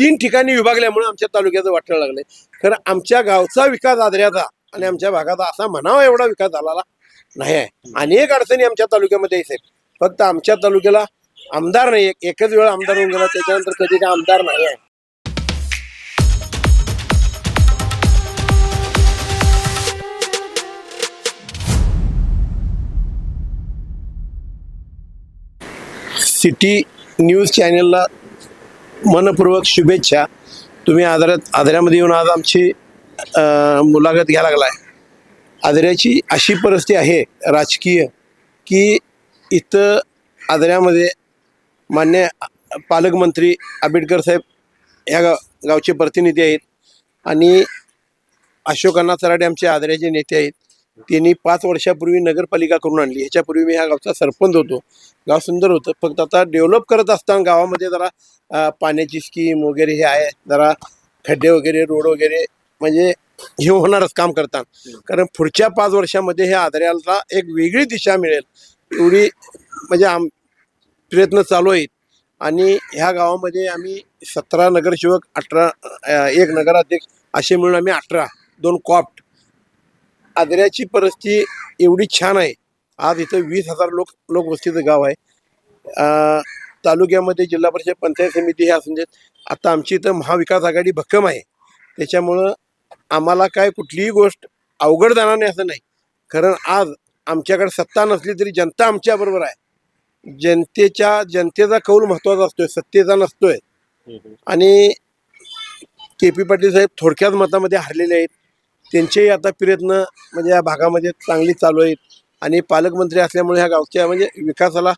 तीन ठिकाणी विभागल्यामुळे आमच्या तालुक्याचं वाटायला लागलंय. खरं आमच्या गावचा विकास आदऱ्याचा आणि आमच्या भागाचा असा म्हणावा एवढा विकास झालेला नाही आहे. अनेक अडचणी आमच्या तालुक्यामध्ये आहेत. साहेब फक्त आमच्या तालुक्याला आमदार नाही एकच वेळ आमदार होऊन गेला त्याच्यानंतर कधी काय आमदार नाही आहे. सिटी न्यूज चॅनलला मनपूर्वक शुभेच्छा. तुम्ही आदरात आदऱ्यामध्ये येऊन आज आमची मुलाखत घ्यायला लागलाय. आदऱ्याची अशी परिस्थिती आहे राजकीय की इथं आदऱ्यामध्ये मान्य पालकमंत्री आंबेडकर साहेब ह्या गाव गावचे प्रतिनिधी आहेत. आणि अशोक अण्णा चराडे आमचे आदऱ्याचे नेते आहेत. त्यांनी पाच वर्षापूर्वी नगरपालिका करून आणली. ह्याच्यापूर्वी मी ह्या गावचा सरपंच होतो. गाव सुंदर होतं. फक्त आता डेव्हलप करत असताना गावामध्ये जरा पाण्याची स्कीम वगैरे हे आहे. जरा खड्डे वगैरे रोड वगैरे म्हणजे हे होणारच काम करताना. कारण पुढच्या पाच वर्षामध्ये हे आदर्याला एक वेगळी दिशा मिळेल. एवढी म्हणजे आम प्रयत्न चालू आहेत. आणि ह्या गावामध्ये आम्ही सतरा नगरसेवक अठरा एक नगराध्यक्ष असे मिळून आम्ही अठरा दोन कॉप्ट आदऱ्याची परिस्थिती एवढी छान आहे. आज इथं वीस हजार लोक लोकवस्तीचं गाव आहे. तालुक्यामध्ये जिल्हा परिषद पंचायत समिती हे असून देत आता आमची इथं महाविकास आघाडी भक्कम आहे. त्याच्यामुळं आम्हाला काय कुठलीही गोष्ट अवघड जाणार नाही असं नाही. कारण आज आमच्याकडे सत्ता नसली तरी जनता आमच्याबरोबर आहे. जनतेच्या जनतेचा कौल महत्त्वाचा असतोय सत्तेचा नसतोय. आणि के पी पाटील साहेब थोडक्यात मतामध्ये हरलेले आहेत. त्यांचेही आता प्रयत्न म्हणजे या भागामध्ये चांगली चालू आहेत. आणि पालकमंत्री असल्यामुळे ह्या गावच्या म्हणजे विकासाला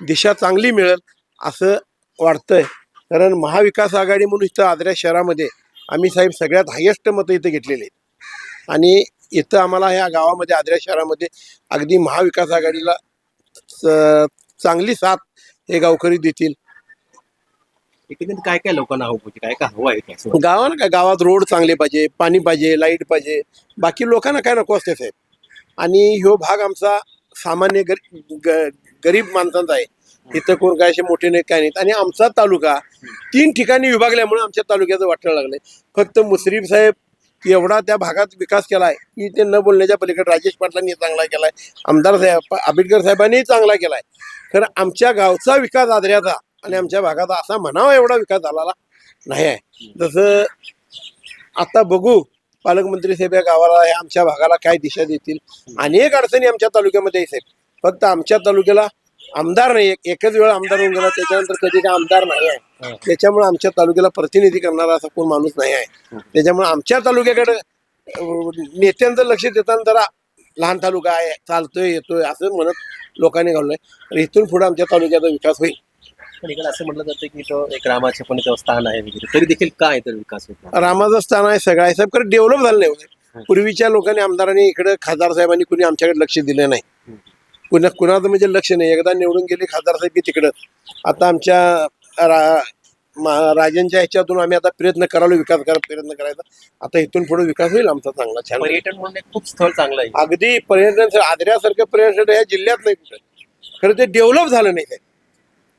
दिशा चांगली मिळेल असं वाटतंय. कारण महाविकास आघाडी म्हणून इथं आदऱ्या शहरामध्ये आम्ही साहेब सगळ्यात हायेस्ट मतं इथं घेतलेली आहेत. आणि इथं आम्हाला ह्या गावामध्ये आदऱ्या शहरामध्ये अगदी महाविकास आघाडीला चांगली साथ हे गावकरी देतील. एकंदरीत काय काय लोकांना हवं पाहिजे? काय काय हवं आहे असं? गावाला काय? गावात रोड चांगले पाहिजे पाणी पाहिजे लाइट पाहिजे. बाकी लोकांना काय नको असते साहेब. आणि ह्यो भाग आमचा सामान्य गरी ग- गरीब माणसांचा आहे. इथं कोण काय असे मोठे नाही काय नाहीत. आणि आमचा तालुका तीन ठिकाणी विभागल्यामुळे आमच्या तालुक्याचं वाटायला लागलंय. फक्त मुसरीफ साहेब एवढा त्या भागात विकास केलाय की ते न बोलण्याच्या पलीकडे राजेश पाटलांनी चांगला केलाय आमदार साहेब आंबेडकर साहेबांनी चांगला केलाय. खरं आमच्या गावचा विकास आदऱ्याचा आणि आमच्या भागाचा असा म्हणावा एवढा विकास झालेला नाही आहे. जसं आता बघू पालकमंत्री साहेब या गावाला या आमच्या भागाला काय दिशा देतील? अनेक अडचणी आमच्या तालुक्यामध्ये साहेब. फक्त आमच्या तालुक्याला आमदार नाही एक- एकच वेळ आमदार होऊन गेला त्याच्यानंतर कधी काय आमदार नाही आहे. त्याच्यामुळे आमच्या तालुक्याला प्रतिनिधी करणारा असा कोण माणूस नाही आहे. त्याच्यामुळे आमच्या तालुक्याकडे नेत्यांचं लक्ष देताना जरा लहान तालुका आहे चालतोय येतोय असं म्हणत लोकांनी घाललंय तर इथून पुढे आमच्या तालुक्याचा विकास होईल. पण इकडे असं म्हटलं जातं की तो एक रामाचे पण इथं स्थान आहे वगैरे. तरी देखील काय तर विकास होत? रामाचं स्थान आहे सगळं आहे. साहेब कारण डेव्हलप झालं नाही होते पूर्वीच्या लोकांनी आमदारांनी इकडे खासदार साहेबांनी कुणी आमच्याकडे लक्ष दिलं नाही. कुणा कुणाचं म्हणजे लक्ष नाही. एकदा निवडून गेले खासदार साहेब की तिकडं. आता आमच्या रा राजांच्या ह्याच्यातून आम्ही आता प्रयत्न करालो विकास करा प्रयत्न करायचा. आता इथून पुढे विकास होईल आमचा चांगला. छान. पर्यटन म्हणून खूप स्थळ चांगलं आहे. अगदी पर्यटन आदऱ्यासारखं पर्यटन या जिल्ह्यात नाही कुठं. खरं ते डेव्हलप झालं नाही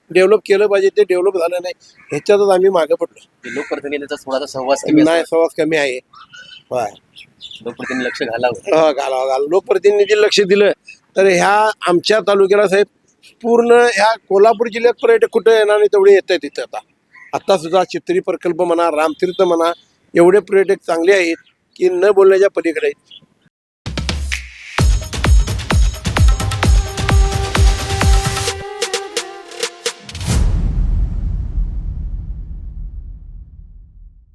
डेव्हलप केलं पाहिजे ते डेव्हलप झालं नाही ह्याच्यातच आम्ही मागे पडलो. ते लोकप्रतिनिधीचा थोडासा सहवास कमी नाही असतो. सहवास कमी आहे. होय. लोकप्रतिनिधी लक्ष घालावं. हा, घालावं घाल लोकप्रतिनिधी लक्ष दिलं तर ह्या आमच्या तालुक्याला साहेब पूर्ण ह्या कोल्हापूर जिल्ह्यात पर्यटक कुठं येणार नाही तेवढे येत आहेत तिथं आता. आता सुद्धा चित्री प्रकल्प म्हणा रामतीर्थ म्हणा एवढे पर्यटक चांगले आहेत की न बोलण्याच्या पलीकडे आहेत